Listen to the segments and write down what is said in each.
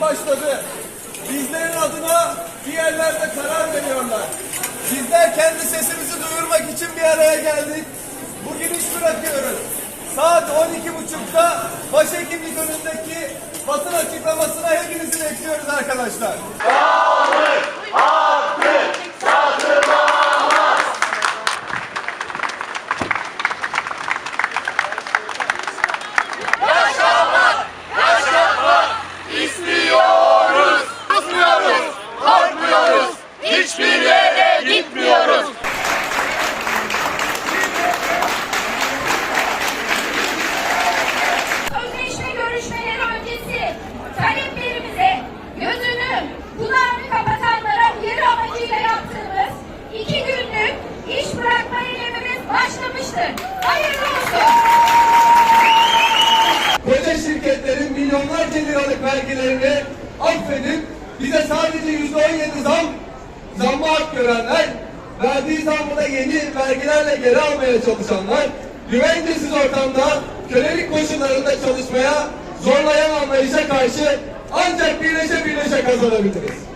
başladı. Bizlerin adına diğerlerde karar veriyorlar. Bizler kendi sesimizi duyurmak için bir araya geldik. Bugün iş bırakıyoruz. Saat 12.30'da başhekimlik önündeki basın açıklamasına hepinizi bekliyoruz arkadaşlar. Hayırlı olsun. Koca şirketlerin milyonlarca liralık vergilerini affedip bize sadece yüzde on yedi zam zamma hak görenler, verdiği zammı da yeni vergilerle geri almaya çalışanlar, güvencesiz ortamda kölelik koşullarında çalışmaya zorlayan anlayışa karşı ancak birleşe birleşe kazanabiliriz.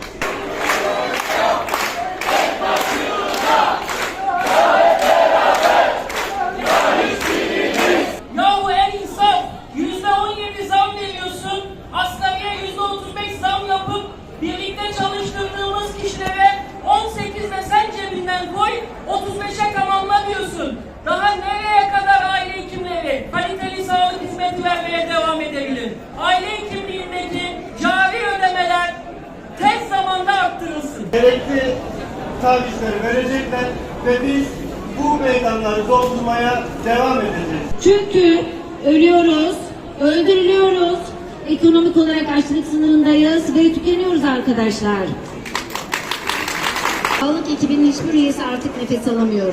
Sen cebinden koy 35'e tamamla diyorsun. Daha nereye kadar aile hekimleri kaliteli sağlık hizmeti vermeye devam edebilir? Aile hekimliğindeki cari ödemeler tez zamanda arttırılsın. gerekli tavizleri verecekler ve biz bu meydanları doldurmaya devam edeceğiz. Çünkü ölüyoruz, öldürülüyoruz, ekonomik olarak açlık sınırındayız ve tükeniyoruz arkadaşlar. Sağlık ekibinin hiçbir üyesi artık nefes alamıyor.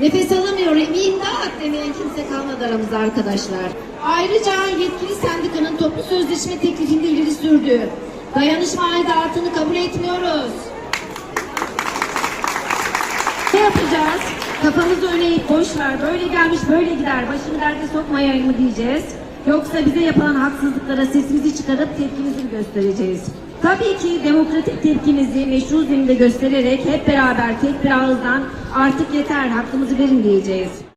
Nefes alamıyor, imdat demeyen kimse kalmadı aramızda arkadaşlar. Ayrıca yetkili sendikanın toplu sözleşme teklifinde ileri sürdü. Dayanışma aidatını kabul etmiyoruz. Ne yapacağız? Kafamızı öne eğip boş ver, böyle gelmiş böyle gider, başını derde sokmayayım mı diyeceğiz? Yoksa bize yapılan haksızlıklara sesimizi çıkarıp tepkimizi mi göstereceğiz? Tabii ki demokratik tepkimizi meşru zeminde göstererek hep beraber tek bir ağızdan artık yeter hakkımızı verin diyeceğiz.